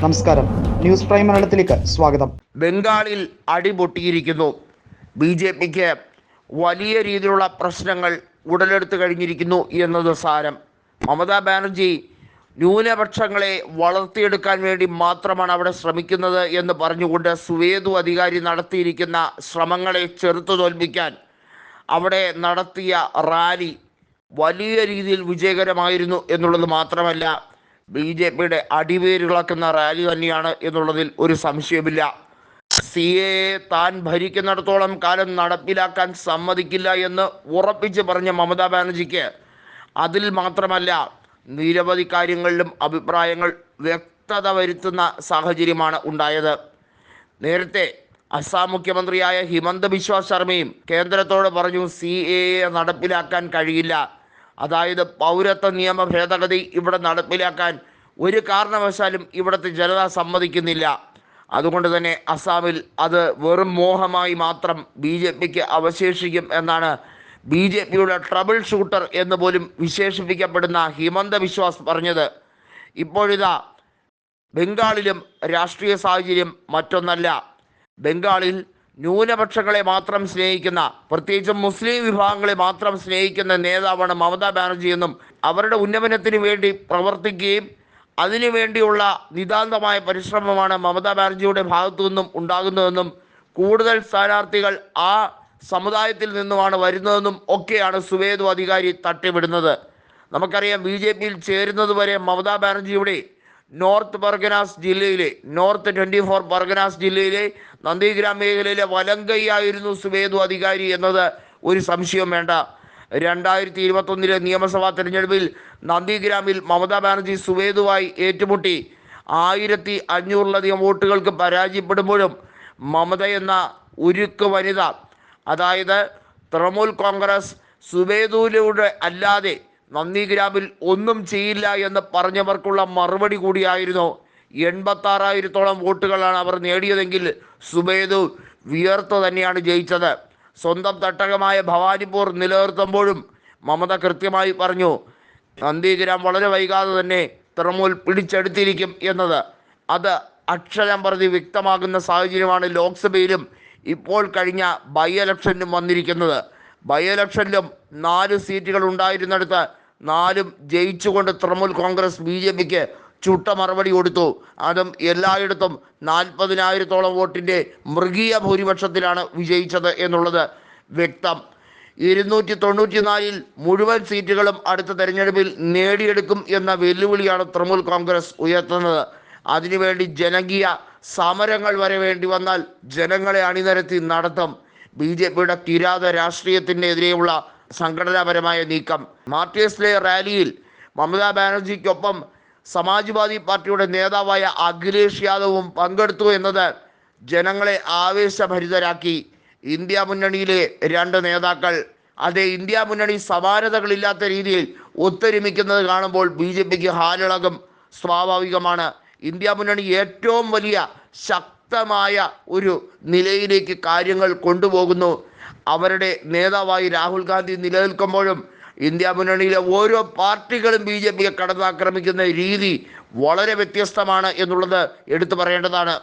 നമസ്കാരം. News prime മലയാളത്തിലേക്ക് സ്വാഗതം. ബംഗാളിൽ അടിപൊട്ടിയിരിക്കുന്നു. ബി ജെ പിക്ക് വലിയ രീതിയിലുള്ള പ്രശ്നങ്ങൾ ഉടലെടുത്ത് കഴിഞ്ഞിരിക്കുന്നു എന്നത് സാരം. മമതാ ബാനർജി ന്യൂനപക്ഷങ്ങളെ വളർത്തിയെടുക്കാൻ വേണ്ടി മാത്രമാണ് അവിടെ ശ്രമിക്കുന്നത് എന്ന് പറഞ്ഞുകൊണ്ട് സുവേദു അധികാരി നടത്തിയിരിക്കുന്ന ശ്രമങ്ങളെ ചെറുത്തു തോൽപ്പിക്കാൻ അവിടെ നടത്തിയ റാലി വലിയ രീതിയിൽ വിജയകരമായിരുന്നു എന്നുള്ളത് മാത്രമല്ല ബി ജെ പിയുടെ അടിവേരുകളാക്കുന്ന റാലി തന്നെയാണ് എന്നുള്ളതിൽ ഒരു സംശയമില്ല സി എ താൻ ഭരിക്കുന്നിടത്തോളം കാലം നടപ്പിലാക്കാൻ സമ്മതിക്കില്ല എന്ന് ഉറപ്പിച്ച് പറഞ്ഞ മമതാ ബാനർജിക്ക് അതിൽ മാത്രമല്ല നിരവധി കാര്യങ്ങളിലും അഭിപ്രായങ്ങൾ വ്യക്തത വരുത്തുന്ന സാഹചര്യമാണ് ഉണ്ടായത്. നേരത്തെ അസാം മുഖ്യമന്ത്രിയായ ഹിമന്ത ബിശ്വ ശർമ്മയും കേന്ദ്രത്തോട് പറഞ്ഞു സി എ നടപ്പിലാക്കാൻ കഴിയില്ല. അതായത് പൗരത്വ നിയമ ഭേദഗതി ഇവിടെ നടപ്പിലാക്കാൻ ഒരു കാരണവശാലും ഇവിടുത്തെ ജനത സമ്മതിക്കുന്നില്ല. അതുകൊണ്ട് തന്നെ അസാമിൽ അത് വെറും മോഹമായി മാത്രം ബി ജെ പിക്ക് അവശേഷിക്കും എന്നാണ് ബി ജെ പിയുടെ ട്രബിൾ ഷൂട്ടർ എന്ന് പോലും വിശേഷിപ്പിക്കപ്പെടുന്ന ഹിമന്ത ബിശ്വാസ് പറഞ്ഞത്. ഇപ്പോഴിതാ ബംഗാളിലും രാഷ്ട്രീയ സാഹചര്യം മറ്റൊന്നല്ല. ബംഗാളിൽ ന്യൂനപക്ഷങ്ങളെ മാത്രം സ്നേഹിക്കുന്ന പ്രത്യേകിച്ചും മുസ്ലിം വിഭാഗങ്ങളെ മാത്രം സ്നേഹിക്കുന്ന നേതാവാണ് മമതാ ബാനർജി എന്നും അവരുടെ ഉന്നമനത്തിന് വേണ്ടി പ്രവർത്തിക്കുകയും അതിനു വേണ്ടിയുള്ള നിതാന്തമായ പരിശ്രമമാണ് മമതാ ബാനർജിയുടെ ഭാഗത്തു നിന്നും ഉണ്ടാകുന്നതെന്നും കൂടുതൽ സ്ഥാനാർത്ഥികൾ ആ സമുദായത്തിൽ നിന്നുമാണ് വരുന്നതെന്നും ഒക്കെയാണ് സുവേദു അധികാരി തട്ടിവിടുന്നത്. നമുക്കറിയാം ബി ജെ പിയിൽ ചേരുന്നത് വരെ മമതാ ബാനർജിയുടെ നോർത്ത് പർഗനാസ് ജില്ലയിലെ നോർത്ത് ട്വന്റി ഫോർ പർഗനാസ് ജില്ലയിലെ നന്ദിഗ്രാം മേഖലയിലെ വലങ്കൈയായിരുന്നു സുവേദു അധികാരി എന്നത് ഒരു സംശയവും വേണ്ട. രണ്ടായിരത്തി ഇരുപത്തൊന്നിലെ നിയമസഭാ തെരഞ്ഞെടുപ്പിൽ നന്ദിഗ്രാമിൽ മമതാ ബാനർജി സുവേദുവായി ഏറ്റുമുട്ടി. ആയിരത്തി അഞ്ഞൂറിലധികം വോട്ടുകൾക്ക് പരാജയപ്പെടുമ്പോഴും മമത എന്ന ഉരുക്ക് വനിത അതായത് തൃണമൂൽ കോൺഗ്രസ് സുവേദുവിലൂടെ അല്ലാതെ നന്ദിഗ്രാമിൽ ഒന്നും ചെയ്യില്ല എന്ന് പറഞ്ഞവർക്കുള്ള മറുപടി കൂടിയായിരുന്നു. എൺപത്താറായിരത്തോളം വോട്ടുകളാണ് അവർ നേടിയതെങ്കിൽ സുബേദു വിയർത്ത് തന്നെയാണ് ജയിച്ചത്. സ്വന്തം തട്ടകമായ ഭവാനിപ്പൂർ നിലനിർത്തുമ്പോഴും മമത കൃത്യമായി പറഞ്ഞു നന്ദിഗ്രാം വളരെ വൈകാതെ തന്നെ തൃണമൂൽ പിടിച്ചെടുത്തിരിക്കും എന്നത്. അത് അക്ഷരം പ്രതി വ്യക്തമാകുന്ന സാഹചര്യമാണ് ലോക്സഭയിലും ഇപ്പോൾ കഴിഞ്ഞ ബൈ ഇലക്ഷനിലും വന്നിരിക്കുന്നത്. ബൈ ഇലക്ഷനിലും നാല് സീറ്റുകൾ ഉണ്ടായിരുന്നിടത്ത് നാലും ജയിച്ചുകൊണ്ട് തൃണമൂൽ കോൺഗ്രസ് ബി ജെ പിക്ക് ചുട്ട മറുപടി കൊടുത്തു. അതും എല്ലായിടത്തും നാൽപ്പതിനായിരത്തോളം വോട്ടിന്റെ മൃഗീയ ഭൂരിപക്ഷത്തിലാണ് വിജയിച്ചത് എന്നുള്ളത് വ്യക്തം. ഇരുന്നൂറ്റി തൊണ്ണൂറ്റിനാലിൽ മുഴുവൻ സീറ്റുകളും അടുത്ത തെരഞ്ഞെടുപ്പിൽ നേടിയെടുക്കും എന്ന വെല്ലുവിളിയാണ് തൃണമൂൽ കോൺഗ്രസ് ഉയർത്തുന്നത്. അതിനുവേണ്ടി ജനകീയ സമരങ്ങൾ വരെ വേണ്ടി വന്നാൽ ജനങ്ങളെ അണിനിരത്തി നടത്തും. ബി ജെ പിയുടെ കിരാത രാഷ്ട്രീയത്തിനെതിരെയുള്ള സംഘടനാപരമായ നീക്കം. മാർട്ടിയസിലെ റാലിയിൽ മമതാ ബാനർജിക്കൊപ്പം സമാജ്വാദി പാർട്ടിയുടെ നേതാവായ അഖിലേഷ് യാദവും പങ്കെടുത്തു എന്നത് ജനങ്ങളെ ആവേശഭരിതരാക്കി. ഇന്ത്യ മുന്നണിയിലെ രണ്ട് നേതാക്കൾ അതേ ഇന്ത്യ മുന്നണി സമാനതകളില്ലാത്ത രീതിയിൽ ഒത്തൊരുമിക്കുന്നത് കാണുമ്പോൾ ബി ജെ പിക്ക് ഹാലിളകും സ്വാഭാവികമാണ്. ഇന്ത്യ മുന്നണി ഏറ്റവും വലിയ ശക്തമായ ഒരു നിലയിലേക്ക് കാര്യങ്ങൾ കൊണ്ടുപോകുന്നു. അവരുടെ നേതാവായി രാഹുൽ ഗാന്ധി നിലനിൽക്കുമ്പോഴും ഇന്ത്യ മുന്നണിയിലെ ഓരോ പാർട്ടികളും ബി ജെ പിയെ കടന്നാക്രമിക്കുന്ന രീതി വളരെ വ്യത്യസ്തമാണ് എന്നുള്ളത് എടുത്തു പറയേണ്ടതാണ്.